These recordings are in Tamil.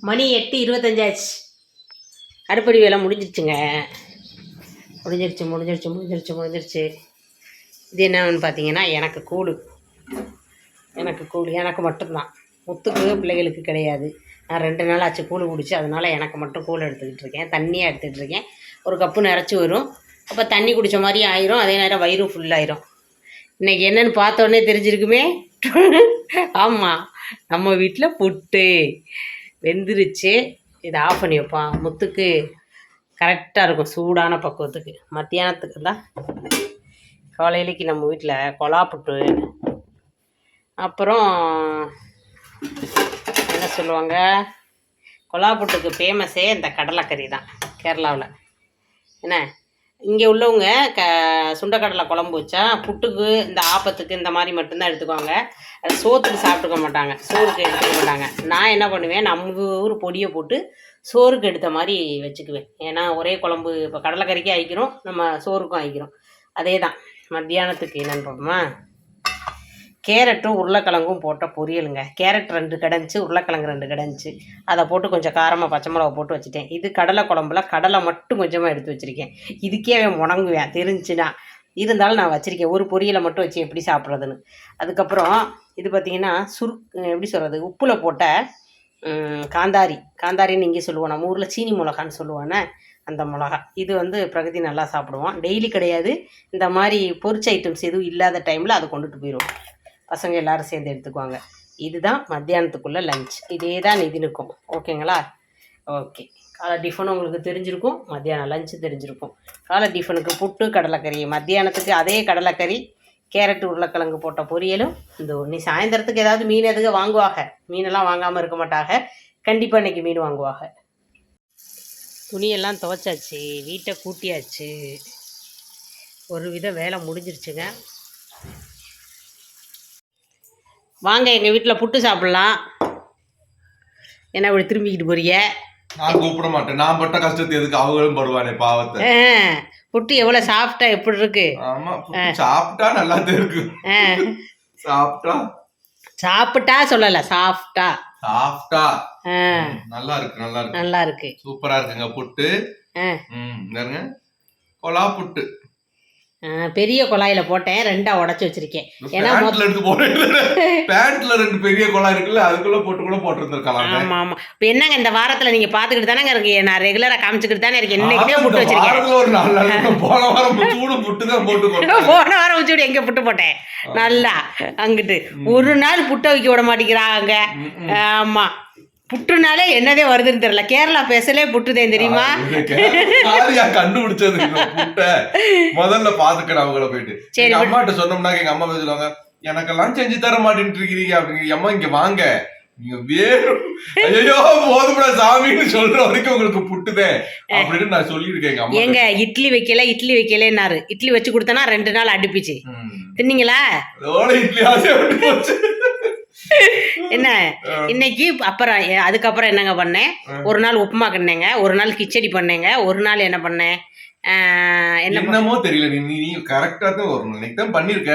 மணி எட்டு இருபத்தஞ்சாச்சு. அடுப்படி வேலை முடிஞ்சிருச்சுங்க. முடிஞ்சிருச்சு முடிஞ்சிருச்சு முடிஞ்சிருச்சு முடிஞ்சிருச்சு. இது என்னன்னு பார்த்தீங்கன்னா எனக்கு கூழு. எனக்கு கூழ் எனக்கு மட்டும்தான். முத்துக்கு பிள்ளைகளுக்கு கிடையாது. நான் ரெண்டு நாள் ஆச்சு கூழ் குடிச்சு அதனால் எனக்கு மட்டும் கூழ் எடுத்துக்கிட்டு இருக்கேன். தண்ணியாக எடுத்துக்கிட்டு இருக்கேன். ஒரு கப்பு நிறச்சி வரும். அப்போ தண்ணி குடித்த மாதிரி ஆயிரும். அதே நேரம் வயிறும் ஃபுல்லாயிரும் இன்னைக்கு என்னன்னு பார்த்தோன்னே தெரிஞ்சிருக்குமே. ஆமாம் நம்ம வீட்டில் புட்டு. வெந்துருச்சு. இதை ஆஃப் பண்ணி வைப்போம். முத்துக்கு கரெக்டாக இருக்கும். சூடான பக்குவத்துக்கு. மத்தியானத்துக்கு தான் காலையிலைக்கு நம்ம வீட்டில் கொலா புட்டு அப்புறம் என்ன சொல்லுவாங்க? கொலா புட்டுக்கு ஃபேமஸே இந்த கடலைக்கறி தான் கேரளாவில். என்ன? இங்கே உள்ளவங்க க சுண்டக்கடலை குழம்பு வச்சா புட்டுக்கு இந்த ஆப்பத்துக்கு இந்த மாதிரி மட்டும்தான் எடுத்துக்குவாங்க. அது சோத்துக்கு சாப்பிட்டுக்க மாட்டாங்க. சோறுக்கு எடுத்துக்க மாட்டாங்க. நான் என்ன பண்ணுவேன் நம்ம ஊர் பொடியை போட்டு சோறுக்கு எடுத்த மாதிரி வச்சுக்குவேன். ஏன்னா ஒரே குழம்பு இப்போ கடலைக்கறிக்கு ஆயிக்கிறோம் நம்ம சோறுக்கும் ஆயிக்கிறோம் அதே தான் மத்தியானத்துக்கு என்னன்னு பார்ப்போமா? கேரட்டும் உருளைக்கிழங்கும் போட்ட பொரியலுங்க. கேரட் ரெண்டு கிடஞ்சி உருளைக்கிழங்கு ரெண்டு கிடஞ்சி. அதை போட்டு கொஞ்சம் காரமாக பச்சை மிளகா போட்டு வச்சுட்டேன். இது கடலை குழம்புல கடலை மட்டும் கொஞ்சமாக எடுத்து வச்சுருக்கேன். இதுக்கே அவன் முணங்குவேன் தெரிஞ்சுன்னா இருந்தாலும் நான் வச்சுருக்கேன். ஒரு பொரியலை மட்டும் வச்சு எப்படி சாப்பிட்றதுன்னு. அதுக்கப்புறம் இது பார்த்திங்கன்னா சுரு எப்படி சொல்கிறது உப்பில் போட்ட காந்தாரி. காந்தாரின்னு இங்கே சொல்லுவோம். நம்ம ஊரில் சீனி மிளகான்னு சொல்லுவானே அந்த மிளகா. இது வந்து பிரகதி நல்லா சாப்பிடுவோம் டெய்லி கிடையாது. இந்த மாதிரி பொரிச்ச ஐட்டம்ஸ் எதுவும் இல்லாத டைமில் அதை கொண்டுட்டு போயிடுவோம் பசங்க எல்லாரும் சேர்ந்து எடுத்துக்குவாங்க. இதுதான் மத்தியானத்துக்குள்ள லஞ்ச் இதே தான் நிதினுக்கும் ஓகேங்களா? ஓகே. காலை டிஃபன் உங்களுக்கு தெரிஞ்சிருக்கும் மத்தியானம் லஞ்சு தெரிஞ்சிருக்கும். காலை டிஃபனுக்கு புட்டு கடலைக்கறி. மத்தியானத்துக்கு அதே கடலைக்கறி கேரட் உருளைக்கிழங்கு போட்ட பொரியலும் இந்த நீ சாயந்தரத்துக்கு ஏதாவது மீன் எதுக்கு வாங்குவாங்க மீனெல்லாம் வாங்காமல் இருக்க மாட்டாங்க கண்டிப்பாக இன்னைக்கு மீன் வாங்குவாங்க துணியெல்லாம் துவைச்சாச்சு வீட்டை கூட்டியாச்சு. ஒரு வித வேலை முடிஞ்சிருச்சுங்க. வாங்க எங்கள் வீட்டில் புட்டு சாப்பிட்லாம். என்ன இப்படி திரும்பிக்கிட்டு போறிய நான் கூப்பிட மாட்டேன். நான் பட்ட கஷ்டத்தை எதுக்கு அவங்களும் படுவானே பாவத்தை. புட்டு எவ்வளோ சாஃப்டாக எப்படி இருக்கு? சாப்பிட்டா நல்லா இருக்கு. சாப்பிட்டா? சாப்பிட்டா சொல்லலை சாஃப்டா சாப்பிட்டா? ஆ. நல்லா இருக்கு நல்லா இருக்கு. நல்லா இருக்கு. சூப்பரா இருக்குங்க புட்டு. இந்தாருங்க. கொலா புட்டு. பெரிய குழாயில் போட்டேன் ரெண்டாக உடச்சி வச்சிருக்கேன். ஏன்னா பேண்ட்ல ரெண்டு பெரிய குழா இருக்குல்ல அதுக்குள்ள போட்டு கூட போட்டிருந்திருக்கலாம். ஆமாம் ஆமாம் இப்போ என்னங்க இந்த வாரத்தில் நீங்கள் பார்த்துக்கிட்டு தானே இருக்கு நான் ரெகுலராக காமிச்சிக்கிட்டு தானே இருக்கேன். இன்னைக்குமே புட்டு வச்சிருக்கேன். போன வாரம் சூடு புட்டு தான் போட்டு. போன வாரம் வச்சு எங்கே புட்டு போட்டேன்? நல்லா அங்கிட்டு. ஒரு நாள் புட்டை வைக்க விட மாட்டேங்கிறாங்க. ம், புட்டுனாலே என்னதே வருதுன்னு தெரியல. கேரளா பேசலே புட்டுதேன் தெரியுமா? கண்டுபிடிச்சது முதல்ல பாத்துக்கிறேன் அவங்கள போயிட்டு. சரி. அம்மாட்ட சொன்னோம்னா எங்க அம்மா போய் சொல்லுவாங்க எனக்கெல்லாம் செஞ்சு தர மாட்டேன்ட்டு இருக்கிறீங்க அப்படிங்க அம்மா இங்க வாங்க. நீங்க வேணும் ஐயோ போதும்டா சாமின்னு சொல்ற வரைக்கும் உங்களுக்கு புட்டுதே. அப்படின்னு நான் சொல்லியிருக்கேன் எங்க இட்லி வைக்கல இட்லி வைக்கலன்னாரு. இட்லி வச்சு கொடுத்தனா ரெண்டு நாள் அடுப்பிச்சு. தின்னீங்களா? இட்லி போச்சு. என்ன? இன்னைக்கு அப்புறம் அதுக்கப்புறம் என்னங்க பண்ணேன் ஒரு நாள் உப்புமா கிண்ணேங்க ஒரு நாள் கிச்சடி பண்ணேங்க ஒரு நாள் என்ன பண்ணேன் என்னமோ தெரியல நீ நீ கரெக்டா தான் வரணும். இன்னைக்கு தான் பண்ணிருக்க.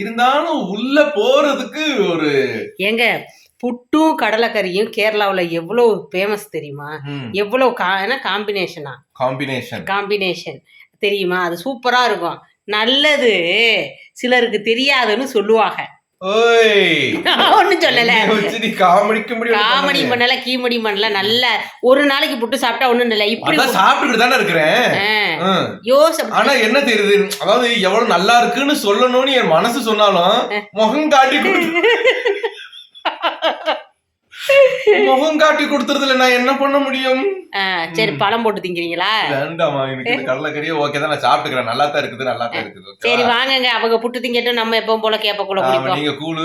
இருந்தாலும் உள்ள போறதுக்கு ஒரு ஏங்க புட்டும் கடலைக்கறியும் கேரளாவில் எவ்வளோ ஃபேமஸ் தெரியுமா? எவ்வளோ கா என்ன காம்பினேஷனா காம்பினேஷன் காம்பினேஷன் தெரியுமா? அது சூப்பராக இருக்கும். நல்லது சிலருக்கு தெரியாதுன்னு சொல்லுவாங்க. ஒன்றும் சொல்லலை. காமெடி பண்ணல கீமெடி பண்ணல நல்ல ஒரு நாளைக்கு புட்டு சாப்பிட்டா ஒன்றும் இல்லை. இப்படி சாப்பிட்டுட்டு தானே இருக்கிறேன். ஆ, ம். யோசை ஆனா என்ன தெரியுது? அதாவது எவ்வளவு நல்லா இருக்குன்னு சொல்லணும்னு என் மனசு சொன்னாலும் முகம் காட்டி முகம் காட்டி கொடுத்துறதுல நான் என்ன பண்ண முடியும்? சரி பழம் போட்டு திங்கிறீங்களா? வேண்டாமா எனக்கு கடலைக்கறியே ஓகே தான் நான் சாப்பிட்டுக்கிறேன். நல்லா தான் இருக்குது நல்லா தான் இருக்குது சரி? வாங்கங்க. அவங்க புட்டு திங்கட்டும் நம்ம எப்பவும் போல கேப்ப கூட குடிப்போம். நீங்க கூழு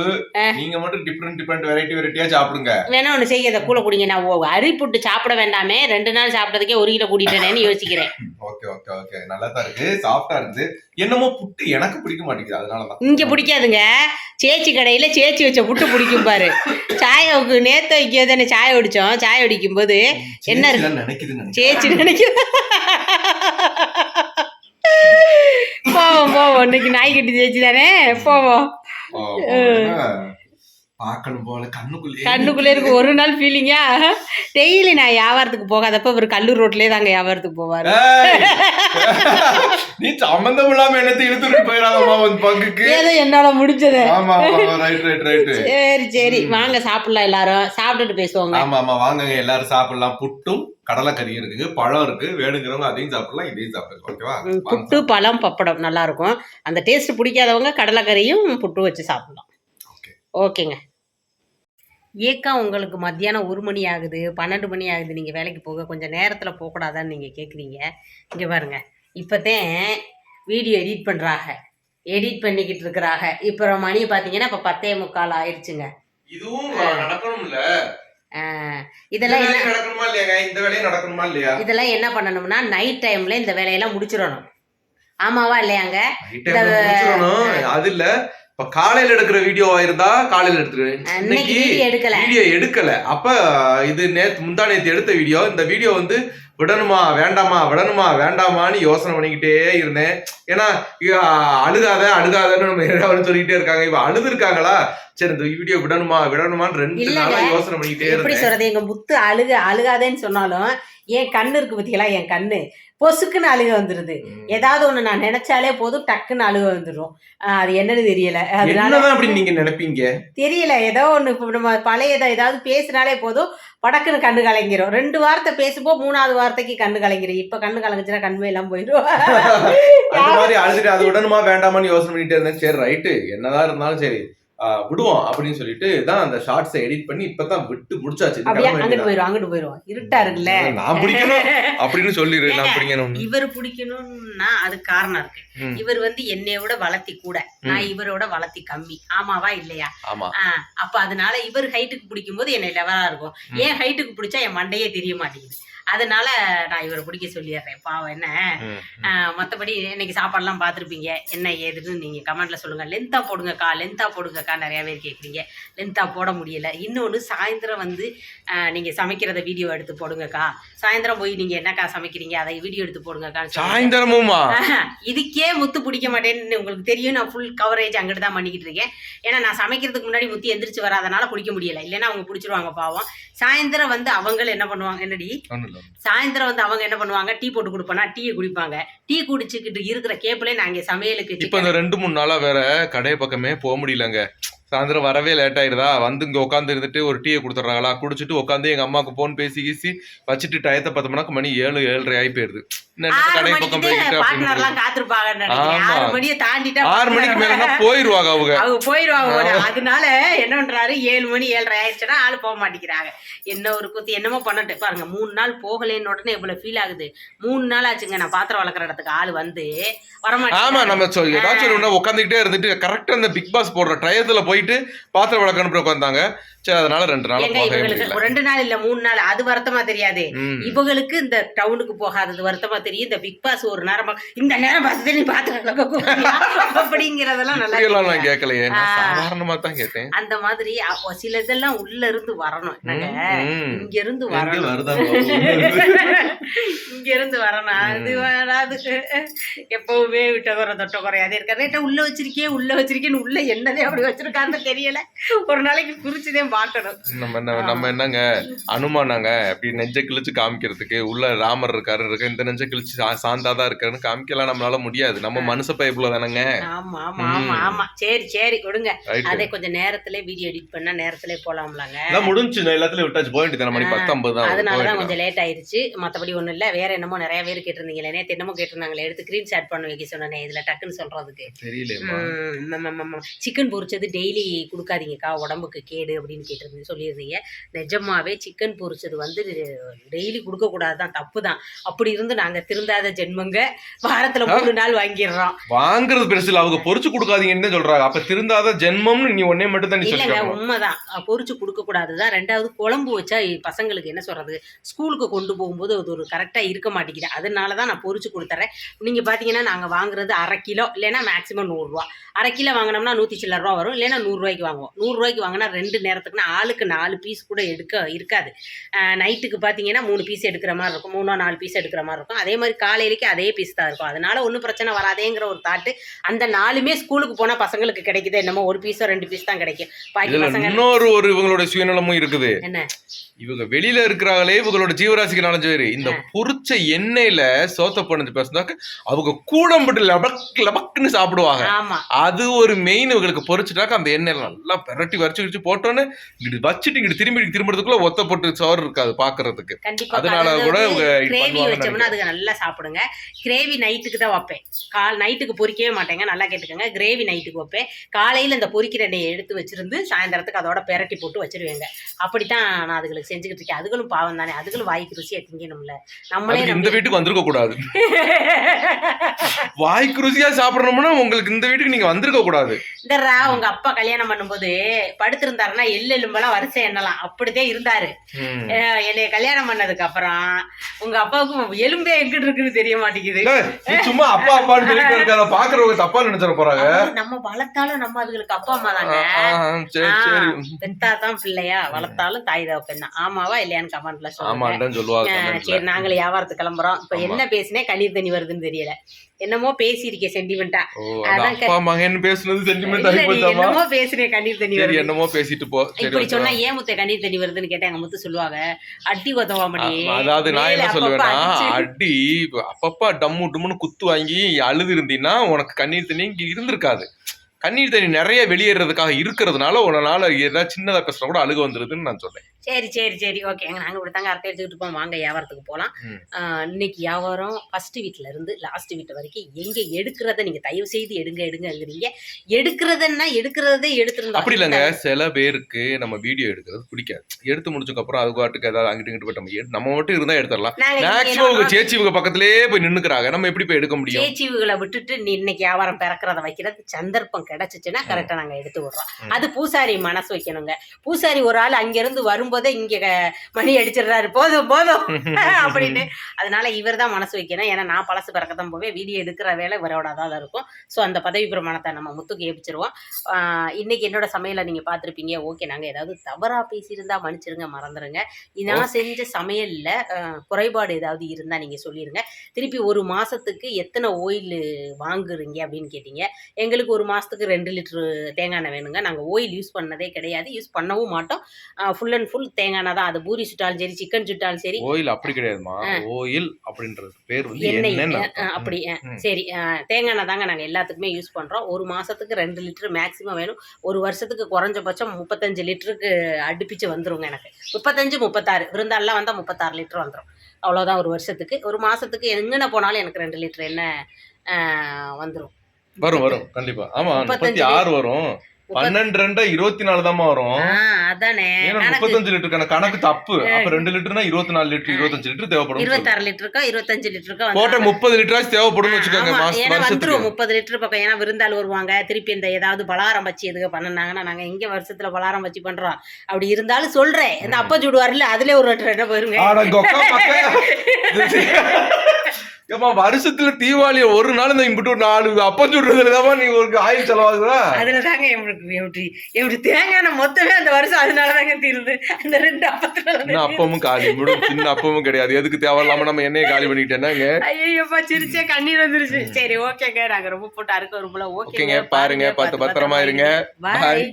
நீங்க மட்டும் டிஃப்ரெண்ட் டிஃப்ரெண்ட் வெரைட்டி வெரைட்டியா சாப்பிடுங்க. வேணா ஒன்று செய்ய இந்த கூழ குடிங்க. நான் அரி புட்டு சாப்பிட வேண்டாமே ரெண்டு நாள் சாப்பிட்டதுக்கே ஒரு கிலோ கூட்டிட்டேனேன்னு யோசிக்கிறேன். ஓகே ஓகே ஓகே நல்லா தான் இருக்கு சாஃப்டா இருக்குது என்னமோ புட்டு எனக்கு பிடிக்க மாட்டேங்குது அதனாலதான். இங்க பிடிக்காதுங்க. சேச்சி கடையில சேச்சி வச்ச புட்டு பிடிக்கும் பாரு. சாயாவுக்கு நேத்து வைக்க தானே சாய குடிச்சோம் சாய குடிக்கும் போது என்ன. சேச்சி நினைக்கிறேன் போவோம் போவோம். இன்னைக்கு நாய் கட்டி சேச்சி தானே போவோம்? பார்க்கணும் போல கண்ணுக்குள்ளே. கண்ணுக்குள்ளே இருக்கு ஒரு நாள் ஃபீலிங்கா டெய்லி நான் வியாபாரத்துக்கு போகாதப்ப இவர் கல்லூர் ரோட்லயே தாங்க வியாபாரத்துக்கு போவாரு! நீ சம்பந்தம் இல்லாம என்னத்தை இழுத்துட்டு போயிடாதம்மா உன் பங்குக்கு? ஏதோ என்னால முடிஞ்சது. ஆமா ரைட் ரைட் ரைட் சரி சரி. வாங்க சாப்பிடலாம் எல்லாரும். சாப்பிட்டுட்டு பேசுவோங்க. ஆமா ஆமா வாங்கங்க எல்லாரும் சாப்பிடலாம். புட்டும் கடலைக்கறியும் இருக்குங்க பழம் இருக்கு. வேணுங்கிறவங்க அதையும் சாப்பிடலாம் இதையும் சாப்பிடலாம். ஓகேவா புட்டு பழம் பப்படம் நல்லா இருக்கும். அந்த டேஸ்ட் பிடிக்காதவங்க கடலைக்கறியும் புட்டு வச்சு சாப்பிடலாம். ஓகேங்க. ஏக்கா உங்களுக்கு மத்தியானம் ஒரு மணி ஆகுது பன்னெண்டு மணி ஆகுது நீங்கள் வேலைக்கு போக கொஞ்சம் நேரத்தில் போகக்கூடாதான்னு நீங்கள் கேட்குறீங்க இங்கே பாருங்க. இப்போதான் வீடியோ எடிட் பண்ணுறாங்க எடிட் பண்ணிக்கிட்டு இருக்கிறாங்க. இப்போ மணி பார்த்தீங்கன்னா இப்போ பத்தே முக்கால் ஆயிடுச்சுங்க இதுவும் நடக்கணும்ல? இதெல்லாம் நடக்கணுமா இல்லையாங்க இந்த வேலையும் நடக்கணுமா இல்லையா? இதெல்லாம் என்ன பண்ணணும்னா நைட் டைமில் இந்த வேலையெல்லாம் முடிச்சிடணும். ஆமாவா இல்லையாங்க. அது இல்ல. இப்ப காலையில எடுக்கிற வீடியோ இருந்தா காலையில எடுத்துருவேன் இன்னைக்கு வீடியோ எடுக்கல. அப்ப இது நேத்து முந்தா நேத்து எடுத்த வீடியோ இந்த வீடியோ வந்து விடணுமா வேண்டாமா விடணுமா வேண்டாமான்னு யோசனை பண்ணிக்கிட்டே இருந்தேன். ஏன்னா அழுகாத அழுகாதன்னு நம்ம ஏதாவது சொல்லிக்கிட்டே இருக்காங்க. இவ அழுது இருக்காங்களா சரி இந்த வீடியோ விடணுமா விடணுமான்னு ரெண்டு. நாளா யோசனை பண்ணிக்கிட்டே எப்படி இருந்தேன். சொல்றது? எங்க முத்து அழுக அழுகாதேன்னு சொன்னாலும் என் கண்ணு இருக்கு பத்திகளா என் கண்ணு. பொசுக்குன்னு அழுக வந்துருது. ஏதாவது ஒண்ணு நான் நினைச்சாலே போதும் டக்குன்னு அழுக வந்துடும் அது என்னன்னு தெரியல. அதனால அப்படி நீங்க நினைப்பீங்க? தெரியல. ஏதோ ஒண்ணு இப்ப நம்ம பழையதை ஏதாவது பேசினாலே போதும் படக்குன்னு கண்ணு கலங்கிரும். ரெண்டு வார்த்தை பேசும்போது மூணாவது வார்த்தைக்கு கண்ணு கலங்கிரும். இப்ப கண்ணு கலங்குச்சுன்னா கண்மை எல்லாம் போயிடும் மாதிரி அழுதுட்டு அது விடணுமா வேண்டாமான்னு யோசனை பண்ணிட்டே இருந்தேன். சரி ரைட்டு என்னதான் இருந்தாலும் சரி. விடுவோம் அப்படின்னு சொல்லிட்டு தான் அந்த ஷார்ட்ஸை எடிட் பண்ணி இப்பதான் விட்டு முடிச்சாச்சு. அங்கிட்டு. போயிரும் அங்கிட்டு போயிரும் இருட்டா இருக்குல்ல? நான் பிடிக்கணும் அப்படின்னு சொல்லிடு நான் பிடிக்கணும் இவர் பிடிக்கணும்னா அது காரணம் இருக்கு. இவர் வந்து என்னைய விட வளர்த்தி கூட நான் இவரோட வளர்த்தி கம்மி. ஆமாவா இல்லையா? அப்ப அதனால இவர் ஹைட்டுக்கு பிடிக்கும் போது என்னை லெவலா இருக்கும். ஏன் ஹைட்டுக்கு பிடிச்சா என் மண்டையே தெரிய மாட்டேங்குது. அதனால நான் இவரை பிடிக்க சொல்லிடுறேன். பாவம் என்ன? ம், ஆ, மத்தபடி இன்னைக்கு சாப்பாடுலாம் பார்த்துருப்பீங்க. என்ன ஏதுன்னு நீங்க கமெண்ட்ல சொல்லுங்க. லென்த்தா போடுங்கக்கா லென்த்தா போடுங்கக்கா நிறைய பேர் கேட்குறீங்க லென்த்தா போட முடியல. இன்னொன்று சாயந்தரம் வந்து நீங்க சமைக்கிறத வீடியோ எடுத்து போடுங்கக்கா. சாயந்தரம் போய் நீங்க என்னக்கா சமைக்கிறீங்க? அதை வீடியோ எடுத்து போடுங்கக்கா சாயந்தரமுமா? இதுக்கே முத்து பிடிக்க மாட்டேன்னு உங்களுக்கு தெரியும். நான் ஃபுல் கவரேஜ் அங்கிட்டு தான் பண்ணிக்கிட்டு இருக்கேன். ஏன்னா நான் சமைக்கிறதுக்கு முன்னாடி முத்தி எந்திரிச்சு வராதனால பிடிக்க முடியல. இல்லைன்னா அவங்க பிடிச்சிருவாங்க பாவம். சாயந்தரம் வந்து அவங்க என்ன பண்ணுவாங்க என்னடி. சாயந்தரம் வந்து அவங்க என்ன பண்ணுவாங்க டீ போட்டு கொடுப்பேனா டீயை குடிப்பாங்க. டீ குடிச்சுக்கிட்டு இருக்கிற கேப்பிலே நான் இங்கே சமையலுக்கு இப்ப இந்த ரெண்டு மூணு நாளா வேற கடை பக்கமே போக முடியலங்க. சாயந்தரம் வரவே லேட் ஆயிருதா? வந்து இங்க உட்காந்து இருந்துட்டு ஒரு டீயை கொடுத்துட்றாங்களா? குடிச்சிட்டு உட்காந்து எங்க அம்மாவுக்கு போன் பேசி கீசி வச்சுட்டு டயத்தை பத்து மணிக்கு மணி ஏழு ஏழரை ஆகி போயிருது. கடை பக்கம் ஆமா. ஆறு மணியை தாண்டிட்டா ஆறு மணிக்கு மேலனா போயிருவாங்க அவங்க. அவங்க போயிடுவாங்க உடனே. அதனால என்ன பண்றாரு? ஏழு மணி ஏழரை ஆயிடுச்சுன்னா ஆள் போக மாட்டேங்கிறாங்க. என்ன ஒரு குத்து என்னமோ பண்ணட்டு. பாருங்க மூணு நாள் போகலைன்னு உடனே இவ்வளவு ஃபீல் ஆகுது. மூணு நாள் ஆச்சுங்க நான் பாத்திரம் வளர்க்குற இடத்துக்கு ஆள் வந்து ஆமா வரமாட்டேன் நம்ம சொ- ஏதாச்சும் உட்காந்துக்கிட்டே இருந்துட்டு கரெக்டா அந்த பிக் பாஸ் போடுற டயத்துல போயிட்டு பாத்திரம் விளக்க அனுப்பி உட்காந்தாங்க சரி அதனால ரெண்டு நாள் இவங்களுக்கு ரெண்டு நாள் இல்ல மூணு நாள். அது வருத்தமா தெரியாது. இவங்களுக்கு இந்த டவுனுக்கு போகாதது வருத்தமா தெரியும். இந்த பிக் பாஸ் ஒரு நேரம் இந்த நேரம் பார்த்துட்டு நீ பாத்திரம் அப்படிங்கறதெல்லாம் நல்லா நான். கேட்கலையே. சாதாரணமா தான் கேட்டேன். அந்த மாதிரி சில இதெல்லாம் உள்ள இருந்து வரணும். இங்க இருந்து வரணும். இங்க இருந்து. வரணும். அது வராது. எப்பவுமே விட்ட குறை தொட்ட குறையாதே இருக்க ரேட்டை உள்ள வச்சிருக்கே உள்ள வச்சிருக்கேன்னு உள்ள என்னதே அப்படி வச்சிருக்கான்னு தெரியல. ஒரு நாளைக்கு குறிச்சுதான் பார்க்கணும் நம்ம என்ன நம்ம என்னங்க? அனுமானாங்க. அப்படி நெஞ்ச கிழிச்சு காமிக்கிறதுக்கு உள்ள ராமர் இருக்காரு இருக்க இந்த நெஞ்ச கிழிச்சு சா- சாந்தாதான் இருக்காருன்னு காமிக்கலாம் நம்மளால முடியாது. நம்ம மனுஷ பைப்புல தானங்க? ஆமா ஆமா ஆமா ஆமா. சரி சரி கொடுங்க. அதே கொஞ்சம் நேரத்திலே வீடியோ எடிட் பண்ணா நேரத்திலே போலாம்லாங்க. எல்லாம் முடிஞ்சு எல்லாத்துலயும் விட்டாச்சு. போயிட்டு தானே மணி பத்து ஐம்பது தான். அதனாலதான் கொஞ்சம் லேட் ஆயிருச்சு. மத்தபடி ஒண்ணும் இல்ல. வேற என்னமோ நிறைய பேர் கேட்டிருந்தீங்களே நேத்து என்னமோ கேட்டிருந்தாங்களே எடுத்து ஸ்கிரீன் ஷாட் பண்ண வைக்க சொன்னேன் இதுல டக்குன்னு சொல்றதுக்கு. தெரியலையேம்மா. சிக்கன் பொரிச்சது டெய்லி கொடுக்காதீங்கக்கா உடம்புக்கு கேடு அப்படின்னு கேட்டிருந்தீங்க சொல்லியிருந்தீங்க நிஜமாவே சிக்கன் பொரிச்சது வந்து டெய்லி கொடுக்க கூடாதுதான் தப்பு தான் அப்படி இருந்து நாங்க திருந்தாத ஜென்மங்க வாரத்துல மூணு நாள் வாங்கிடுறோம். வாங்குறது பெருசு இல்ல. அவங்க பொரிச்சு கொடுக்காதீங்கன்னு தான் சொல்றாங்க. அப்ப திருந்தாத ஜென்மம்னு நீ ஒன்னே மட்டும் தான் இல்லைங்க உண்மைதான். பொரிச்சு கொடுக்க கூடாதுதான். ரெண்டாவது குழம்பு வச்சா பசங்களுக்கு என்ன சொல்றது? ஸ்கூலுக்கு கொண்டு போகும்போது அது ஒரு கரெக்டா இருக்க மாட்டேங்குது. அதனால தான் நான் பொரிச்சு கொடுத்துறேன். நீங்க பாத்தீங்கன்னா நாங்க வாங்குறது அரை கிலோ இல்லைன்னா மேக்ஸிமம் நூறுரூவா அரை கிலோ வாங்கினோம்னா நூத்தி சில்லற ரூபா வரும். இல்லைன்னா நூறுரூவாய்க்கு வாங்குவோம். நூறுரூவாய்க்கு வாங்கினா ரெண்டு நேரத்துக்குன்னா ஆளுக்கு நாலு பீஸ் கூட எடுக்க இருக்காது. நைட்டுக்கு பார்த்தீங்கன்னா மூணு பீஸ் எடுக்கிற மாதிரி இருக்கும். மூணோ நாலு பீஸ் எடுக்கிற மாதிரி இருக்கும். அதே மாதிரி காலையிலேக்கு அதே பீஸ் தான் இருக்கும். அதனால ஒன்றும் பிரச்சனை வராதேங்கிற ஒரு தாட்டு அந்த நாலுமே ஸ்கூலுக்கு போனால் பசங்களுக்கு கிடைக்குது என்னமோ ஒரு பீஸோ ரெண்டு பீஸ் தான் கிடைக்கும். பாக்கி பசங்க இன்னொரு ஒரு இவங்களோட சுயநலமும் இருக்குது. என்ன? இவங்க வெளியில இருக்கிறாங்களே இவங்களோட ஜீவராசிக்கு நாலஞ்சு பேரு. இந்த பொரிச்ச எண்ணெயில சோத்த பண்ணது பேசுனாக்க அவங்க கூடம்பட்டு லபக் லபக்குன்னு சாப்பிடுவாங்க. அது ஒரு மெயின் இவங்களுக்கு பொரிச்சுட்டாக்க அந்த எண்ணெய் நல்லா பெரட்டி வரைச்சு வச்சு போட்டோன்னு இங்கிட்டு வச்சுட்டு இங்கிட்டு திரும்பி திரும்புறதுக்குள்ள ஒத்த போட்டு சோறு இருக்காது பாக்குறதுக்கு. அதனால கூட கிரேவி வச்சோம்னா அதுக்கு நல்லா சாப்பிடுங்க. கிரேவி நைட்டுக்கு தான் வைப்பேன். கால் நைட்டுக்கு பொரிக்கவே மாட்டேங்க. நல்லா கேட்டுக்கோங்க. கிரேவி நைட்டுக்கு வைப்பேன். காலையில இந்த பொரிக்கிற எண்ணெயை எடுத்து வச்சிருந்து சாயந்தரத்துக்கு அதோட பெரட்டி போட்டு வச்சிருவேங்க. அப்படித்தான் நான் அதுகளுக்கு செஞ்சுக்கிட்டு இருக்கேன். அதுகளும் பாவம் தானே. அதுகளும் வாய்க்கு ருசியா திங்கணும்ல. நம்மளே இந்த வீட்டுக்கு வந்திருக்க கூடாது. வாய்க்கு ருசியா சாப்பிடணும்னா உங்களுக்கு இந்த வீட்டுக்கு நீங்க வந்திருக்க கூடாது. இந்த உங்க அப்பா கல்யாணம் பண்ணும்போது படுத்திருந்தாருன்னா எள்ளு எலும்பெல்லாம் வரிசை எண்ணலாம் அப்படிதான் இருந்தாரு. என்னைய கல்யாணம் பண்ணதுக்கு அப்புறம் உங்க அப்பாவுக்கு எலும்பே எங்கிட்டு இருக்குன்னு தெரிய மாட்டேங்குது. சும்மா அப்பா அப்பான்னு சொல்லிட்டு பாக்குறவங்க தப்பா நினைச்சிட போறாங்க. நம்ம வளர்த்தாலும் நம்ம அதுகளுக்கு அப்பா அம்மா தாங்க சரி பெத்தாதான் பிள்ளையா? வளர்த்தாலும் தாய் தான் ஆமாவா இல்லையான்னு கமெண்ட்ல. சொல்லுவாங்க. சரி நாங்களும் வியாபாரத்துக்கு கிளம்புறோம். இப்ப. என்ன பேசினே கண்ணீர் தண்ணி வருதுன்னு தெரியல. என்னமோ பேசியிருக்கேன் சென்டிமெண்டா அப்பா மகன் பேசுனது சென்டிமெண்ட் என்னமோ பேசினேன் கண்ணீர் தண்ணி வருது. என்னமோ பேசிட்டு போ. இப்படி. சொன்னா ஏன் முத்த கண்ணீர் தண்ணி வருதுன்னு கேட்டா எங்க முத்து சொல்லுவாங்க அடி உதவாமடி அதாவது நான் என்ன சொல்லுவேன்னா. அடி அப்பப்பா டம்மு டும்முன்னு குத்து வாங்கி அழுது இருந்தீங்கன்னா உனக்கு கண்ணீர் தண்ணி இங்க இருந்திருக்காது. கண்ணீர் தண்ணி நிறைய வெளியேறதுக்காக இருக்கிறதுனால உன்னால ஏதாவது சின்னதா பேசுனா கூட அழுக வந்துருதுன்னு நான் சொல்றேன். சரி சரி சரி. ஓகேங்க நாங்க இப்படி தாங்க அரட்டை எடுத்துக்கிட்டு இருப்போம் வாங்க வியாபாரத்துக்கு போகலாம். இன்னைக்கு வியாபாரம் ஃபர்ஸ்ட் வீட்ல இருந்து லாஸ்ட் வீட்டு வரைக்கும் எங்க எடுக்கிறத நீங்க தயவு செய்து எடுங்க எடுங்கங்கிறீங்க. எடுக்கிறதுன்னா எடுக்கிறதே எடுத்திருந்தா அப்படி இல்லைங்க. சில பேருக்கு நம்ம வீடியோ எடுக்கிறது பிடிக்காது. எடுத்து முடிச்சதுக்கு அப்புறம் அது பாட்டுக்கு ஏதாவது அங்கிட்டு இங்கிட்டு போய் நம்ம நம்ம மட்டும் இருந்தா எடுத்துடலாம். நாங்க இங்க மேக்சிமம் உங்க என்ன சேச்சி இவங்க பக்கத்திலேயே போய் நின்னுக்கிறாங்க. நம்ம எப்படி போய் எடுக்க முடியும்? சேச்சிவுகளை விட்டுட்டு நீ இன்னைக்கு வியாபாரம் பிறக்கிறத வைக்கிறது சந்தர்ப்பம் கிடைச்சிச்சுன்னா கரெக்டா நாங்க எடுத்து விடுறோம். அது பூசாரி மனசு வைக்கணுங்க. பூசாரி ஒரு ஆள் அங்க இருந்து வரும்போதே இங்க மணி அடிச்சிடுறாரு. போதும் போதும். அப்படின்னு. அதனால இவர் தான் மனசு வைக்கணும். ஏன்னா நான் பழசு பிறக்கத்தான் போவேன். வீடியோ எடுக்கிற வேலை இவரோட தான் இருக்கும். ஸோ அந்த பதவி பிரமாணத்தை நம்ம முத்துக்கு ஏபிச்சிருவோம். இன்னைக்கு என்னோட சமையலை நீங்க பார்த்துருப்பீங்க. ஓகே நாங்க ஏதாவது தவறா பேசியிருந்தா மன்னிச்சிருங்க மறந்துருங்க. நான் செஞ்ச சமையல்ல குறைபாடு ஏதாவது இருந்தா நீங்க சொல்லிருங்க. திருப்பி ஒரு மாசத்துக்கு எத்தனை ஓயில் வாங்குறீங்க அப்படின்னு கேட்டீங்க. எங்களுக்கு ஒரு மாசத்துக்கு ரெண்டு லிட்டரு தேங்காய் எண்ணெய் வேணுங்க. நாங்க ஓயில் யூஸ் பண்ணதே கிடையாது. யூஸ் பண்ணவும் மாட்டோம். ஃபுல் அண்ட் ஃபுல் தேங்காய் எண்ணெய் தான் அது பூரி சுட்டாலும் சரி சிக்கன் சுட்டாலும் சரி. ஓயில் அப்படி கிடையாதுமா? ஓயில் அப்படின்றது பேர் வந்து எண்ணெய். அப்படி. சரி. தேங்காய் தாங்க நாங்கள் எல்லாத்துக்குமே யூஸ் பண்ணுறோம் ஒரு மாதத்துக்கு ரெண்டு லிட்டர் மேக்ஸிமம் வேணும். ஒரு வருஷத்துக்கு குறைஞ்சபட்சம் முப்பத்தஞ்சு லிட்டருக்கு அடுப்பிச்சு வந்துருங்க எனக்கு. முப்பத்தஞ்சு முப்பத்தாறு. விருந்தாலாம் வந்தால் முப்பத்தாறு லிட்டர் வந்துடும் அவ்வளோதான் ஒரு வருஷத்துக்கு. ஒரு மாதத்துக்கு எங்கன போனாலும் எனக்கு ரெண்டு லிட்டர் எண்ணெய் வந்துடும் வரும் வரும். கண்டிப்பா. ஆமா முப்பத்தஞ்சு முப்பத்தி ஆறு வரும். பன்னெண்டு ரெண்டா இருபத்தி நாலு தாமா வரும் அதானே. முப்பத்தஞ்சு லிட்டருக்கான கணக்கு. தப்பு. அப்ப ரெண்டு லிட்டர்னா இருபத்தி நாலு லிட்டர் இருபத்தஞ்சு லிட்டர் தேவைப்படும் இருபத்தாறு லிட்டருக்கோ இருபத்தஞ்சு லிட்டருக்கோ போட்ட முப்பது லிட்டராச்சு தேவைப்படும் வச்சுக்கோங்க. வந்துரும் முப்பது லிட்டர் பக்கம். ஏன்னா விருந்தாள் வருவாங்க. திருப்பி இந்த ஏதாவது பலாரம் வச்சு எதுக்கு பண்ணனாங்கன்னா நாங்க எங்க வருஷத்துல பலாரம் வச்சு பண்றோம்? அப்படி இருந்தாலும் சொல்றேன். இந்த அப்பா சுடுவார்ல அதுல ஒரு ரெண்டு ரெண்டு போயிருங்க. ஏம்மா வருஷத்துல தீபாவளி ஒரு நாள் இந்த இம்புட்டு நாலு அப்பம் சுடுறதுலதாம்மா நீங்க ஒரு ஆயில் செலவாகுதா அதுல தாங்க எப்படி எப்படி எப்படி தேங்காய் மொத்தமே அந்த வருஷம் அதனால தாங்க தீருது. அந்த ரெண்டு அப்பத்துல அப்பமும் காலி? முழு சின்ன அப்பமும் கிடையாது. எதுக்கு தேவையில்லாம நம்ம எண்ணெயை காலி பண்ணிக்கிட்டேன்னாங்க ஐயோப்பா சிரிச்சே கண்ணீர் வந்துருச்சு. சரி ஓகேங்க. நாங்க ரொம்ப போட்டு அறுக்க வரும்போல. ஓகேங்க. பாருங்க. பார்த்து பத்திரமா இருங்க. பாய்